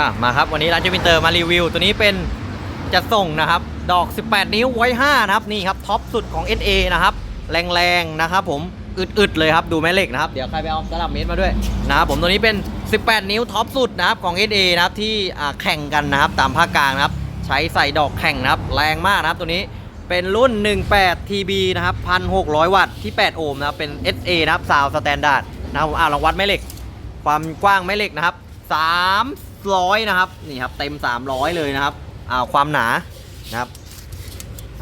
อะมาครับวันนี้ร้านจูปินเตอร์มารีวิว ตัวนี้เป็นจะส่งนะครับ ดอก 18 นิ้วไว้ 5 นะครับ นี่ครับท็อปสุดของ SA นะครับ แรงๆ นะครับผมอึดๆเลยครับดูแม่เหล็กนะครับ เดี๋ยวใครไปเอาสลับเมตรมาด้วยนะครับผมตัวนี้เป็น 18 นิ้วท็อปสุดนะครับของ SA นะครับที่แข่งกันนะครับตามภาคกลางนะครับ ใช้ใส่ดอกแข่งนะครับ แรงมากนะครับตัวนี้เป็นรุ่น 18 TB นะครับ 1,600 วัตต์ที่ 8 โอห์มนะครับเป็น SA นะครับซาวสแตนดาร์ดนะครับผมอ่าลองวัดแม่เหล็ก ความกว้างแม่เหล็กนะครับ3 300 นะครับ นี่ครับ เต็ม 300 เลยนะครับอ่าความหนานะครับ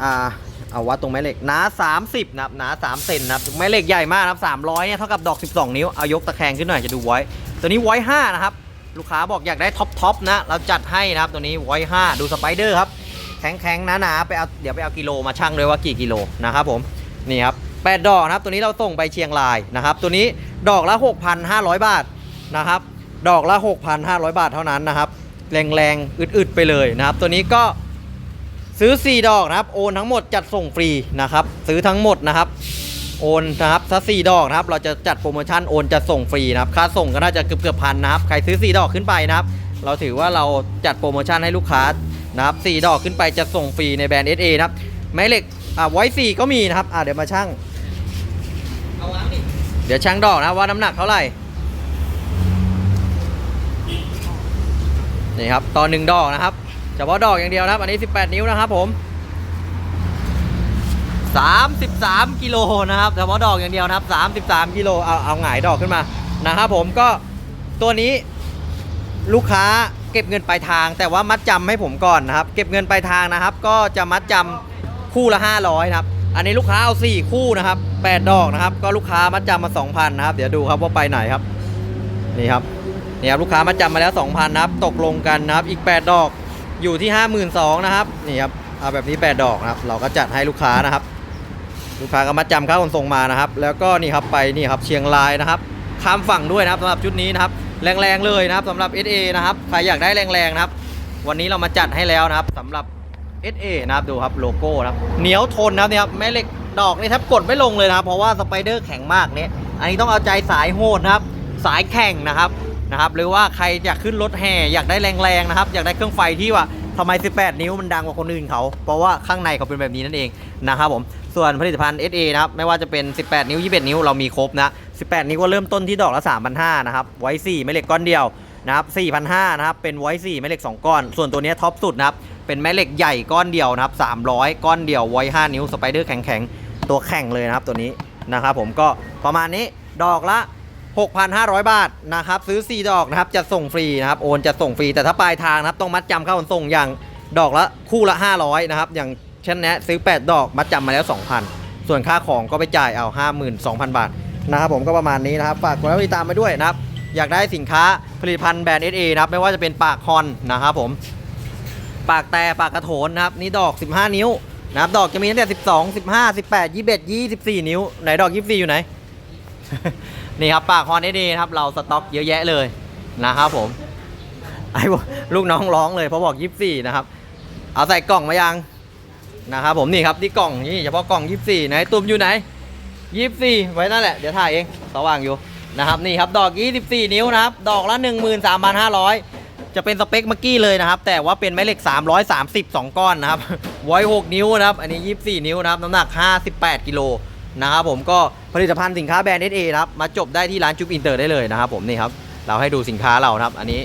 อ่าเอาวัดตรงแม่เหล็กหนา 30 นะครับหนา3เซนนะครับแม่เหล็กใหญ่มากนะครับ300เนี่ยเท่ากับดอก 12 นิ้ว เอายกตะแคงขึ้นหน่อยจะดูไว้ ตัวนี้ไว้5นะครับ ลูกค้าบอกอยากได้ท็อปท็อปนะ เราจัดให้นะครับ ตัวนี้ไว้5ดูสไปเดอร์ครับ แข็งแข็งๆหนาไปเอาเดี๋ยวไปเอากิโลมาชั่งเลยว่ากี่กิโลนะครับผม นี่ครับ8ดอกนะครับ ตัวนี้เราส่งไปเชียงรายนะครับ ตัวนี้ดอกละ 6,500 บาทนะครับ ดอกละ 6,500 บาทเท่านั้นนะครับ แรงๆ อึดๆ ไปเลยนะครับ ตัวนี้ก็ซื้อ 4 ดอกนะครับ โอนทั้งหมดจัดส่งฟรีนะครับ ซื้อทั้งหมดนะครับ โอนนะครับถ้า4ดอกนะครับ เราจะจัดโปรโมชั่นโอนจะส่งฟรีนะครับ ค่าส่งก็น่าจะเกือบเกือบพันนะครับ ใครซื้อ 4 ดอกขึ้นไปนะครับ เราถือว่าเราจัดโปรโมชั่นให้ลูกค้านะครับ4ดอกขึ้นไปจะส่งฟรีในแบรนด์ SA นะครับ ไม้เหล็กอ่าไว้สี่ก็มีนะครับ อ่าเดี๋ยวมาชั่งเาเดี๋ยวชั่งดอกนะว่าน้ำหนักเท่าไหร่ นี่ครับต่อหนึ่งดอกนะครับเฉพาะดอกอย่างเดียวนะครับ อันนี้ 18 นิ้วนะครับผม 33กิโลนะครับเฉพาะดอกอย่างเดียวนะครับ33กิโลเอาเอาหงายดอกขึ้นมานะครับผมก็ตัวนี้ลูกค้าเก็บเงินปลายทาง แต่ว่ามัดจำให้ผมก่อนนะครับ เก็บเงินปลายทางนะครับ ก็จะมัดจำคู่ละ 500นะครับอันนี้ลูกค้าเอา 4 คู่นะครับ 8 ดอกนะครับ ก็ลูกค้ามัดจำมา 2,000 นะครับ เดี๋ยวดูครับว่าไปไหนครับ นี่ครับ นี่ครับลูกค้ามัดจำมาแล้ว 2,000นะครับตกลงกันนะครับอีก 8 ดอกอยู่ที่ 52,000นะครับนี่ครับเอาแบบนี้ 8 ดอกนะครับเราก็จัดให้ลูกค้านะครับ ลูกค้าก็มัดจำค่าขนส่งมานะครับ แล้วก็นี่ครับไปนี่ครับเชียงรายนะครับข้ามฝั่งด้วยนะครับสำหรับชุดนี้นะครับแรงๆเลยนะครับสำหรับ SA นะครับใครอยากได้แรงๆนะครับ วันนี้เรามาจัดให้แล้วนะครับสำหรับ SA นะครับดูครับโลโก้นะครับเหนียวทนนะครับนี่ครับแม่เหล็กดอกนี่แทบกดไม่ลงเลยนะครับ เพราะว่าสไปเดอร์แข็งมากเนี่ยอันนี้ต้องเอาใจสายโหดนะครับ สายแข่งนะครับ นะครับหรือว่าใครอยากขึ้นรถแห่อยากได้แรงๆนะครับอยากได้เครื่องไฟที่ว่าทำไม 18 นิ้วมันดังกว่าคนอื่นเขา เพราะว่าข้างในเขาเป็นแบบนี้นั่นเองนะครับผมส่วนผลิตภัณฑ์ SA นะครับไม่ว่าจะเป็น 18 นิ้ว 21 นิ้วเรามีครบนะ 18 นิ้วก็เริ่มต้นที่ดอกละ 3,500นะครับไว้4แม่เหล็กก้อนเดียวนะครับ4,500นะครับเป็นไว้4แม่เหล็ก 2 ก้อน ส่วนตัวนี้ท็อปสุดนะครับเป็นแม่เหล็กใหญ่ก้อนเดียวนะครับ300 ก้อนเดียวไว้ 5 นิ้วสไปเดอร์แข็งๆตัวแข็งเลยนะครับตัวนี้นะครับผมก็ประมาณนี้ดอกละ 6,500 บาทนะครับซื้อ 4 ดอกนะครับจะส่งฟรีนะครับโอนจะส่งฟรีแต่ถ้าปลายทางนะครับต้องมัดจำค่าขนส่งอย่างดอกละคู่ละ 500นะครับอย่างเช่นนี้ซื้อ 8 ดอกมัดจำมาแล้ว 2,000 ส่วนค่าของก็ไปจ่ายเอา52,000 บาทนะครับผมก็ประมาณนี้นะครับฝากกดติดตามไปด้วยนะครับอยากได้สินค้าผลิตภัณฑ์แบรนด์ SA นะครับไม่ว่าจะเป็นปากฮอนนะครับผมปากแต่ปากกระโถนนะครับนี่ดอก 15 นิ้วนะครับดอกจะมีตั้งแต่ 12 15 18 21 24 นิ้วไหนดอก 24 อยู่ไหน นี่ครับปากฮอนเอเดนะครับ เราสต็อกเยอะแยะเลยนะครับผมไอ้วลูกน้องร้องเลยเพราะบอก24นะครับ เอาใส่กล่องมายังนะครับผมนี่ครับที่กล่องนี่เฉพาะกล่อง24ไหนตุ่มอยู่ไหน24ไว้นั่นแหละเดี๋ยวถ่ายเองสว่างอยู่นะครับนี่ครับดอก 24 นิ้วนะครับดอกละ 13,500 จะเป็นสเปคเมื่อกี้เลยนะครับ แต่ว่าเป็นไม้เหล็ก 330 2 ก้อนนะครับไว้ 6 นิ้วนะครับ อันนี้ 24 นิ้วนะครับน้ำหนัก 58 กิโล นะครับผมก็ผลิตภัณฑ์สินค้าแบรนด์ SA นะครับมาจบได้ที่ร้านจุ๊บอินเตอร์ได้เลยนะครับผมนี่ครับเราให้ดูสินค้าเรานะครับ อันนี้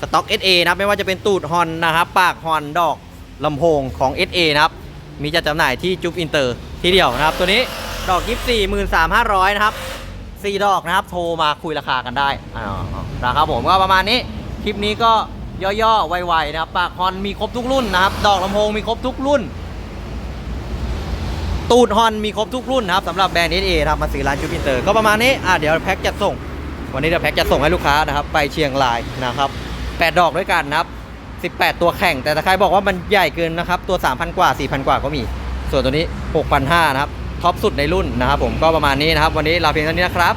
สต็อก SA นะครับไม่ว่าจะเป็นตูดฮอนนะครับปากฮอนดอกลำโพงของ SA นะครับมีจัดจำหน่ายที่จุ๊บอินเตอร์ที่เดียวนะครับ ตัวนี้ดอก24 13,500นสามห้าร้อยนะครับสี่ดอกนะครับโทรมาคุยราคากันได้อ่านะครับผมก็ประมาณนี้คลิปนี้ก็ย่อๆไวๆนะครับปากฮอนมีครบทุกรุ่นนะครับ ดอกลำโพงมีครบทุกรุ่น ตูดฮอนมีครบทุกรุ่นนะครับสำหรับแบรนด์เอครับมาซื้อร้านจูปิเตอร์ก็ประมาณนี้อะเดี๋ยวแพ็คจะส่ง วันนี้เดี๋ยวแพ็คจะส่งให้ลูกค้านะครับไปเชียงรายนะครับ8ดอกด้วยกันนะครับ 18 ตัวแข่ง แต่ถ้าใครบอกว่ามันใหญ่เกินนะครับ ตัว 3,000 กว่า 4,000 กว่าก็มี ส่วนตัวนี้ 6,500 นะครับ ท็อปสุดในรุ่นนะครับผม ก็ประมาณนี้นะครับ วันนี้ลาเพียงเท่านี้นะครับ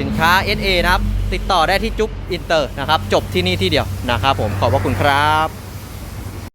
สินค้า SA นะครับ ติดต่อได้ที่จุ๊บอินเตอร์นะครับ จบที่นี่ที่เดียวนะครับผม ขอบพระคุณครับ